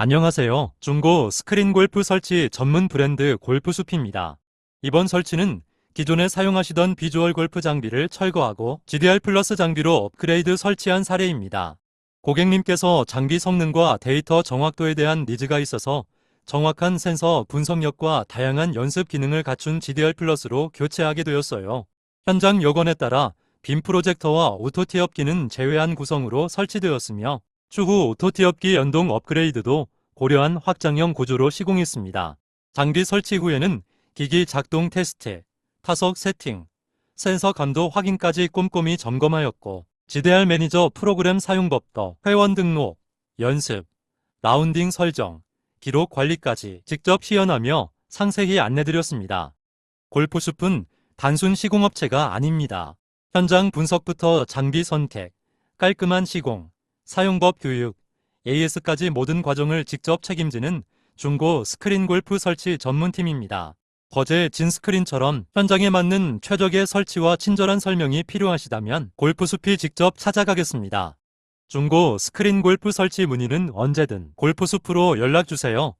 안녕하세요. 중고 스크린 골프 설치 전문 브랜드 골프숲입니다. 이번 설치는 기존에 사용하시던 비주얼 골프 장비를 철거하고 GDR 플러스 장비로 업그레이드 설치한 사례입니다. 고객님께서 장비 성능과 데이터 정확도에 대한 니즈가 있어서 정확한 센서 분석력과 다양한 연습 기능을 갖춘 GDR 플러스로 교체하게 되었어요. 현장 요건에 따라 빔 프로젝터와 오토 티업기는 제외한 구성으로 설치되었으며 추후 오토 티업기 연동 업그레이드도 고려한 확장형 구조로 시공했습니다. 장비 설치 후에는 기기 작동 테스트, 타석 세팅, 센서 감도 확인까지 꼼꼼히 점검하였고 GDR 매니저 프로그램 사용법도 회원 등록, 연습, 라운딩 설정, 기록 관리까지 직접 시연하며 상세히 안내드렸습니다. 골프숲은 단순 시공업체가 아닙니다. 현장 분석부터 장비 선택, 깔끔한 시공, 사용법 교육, AS까지 모든 과정을 직접 책임지는 중고 스크린 골프 설치 전문팀입니다. 거제 진스크린처럼 현장에 맞는 최적의 설치와 친절한 설명이 필요하시다면 골프숲이 직접 찾아가겠습니다. 중고 스크린 골프 설치 문의는 언제든 골프숲으로 연락주세요.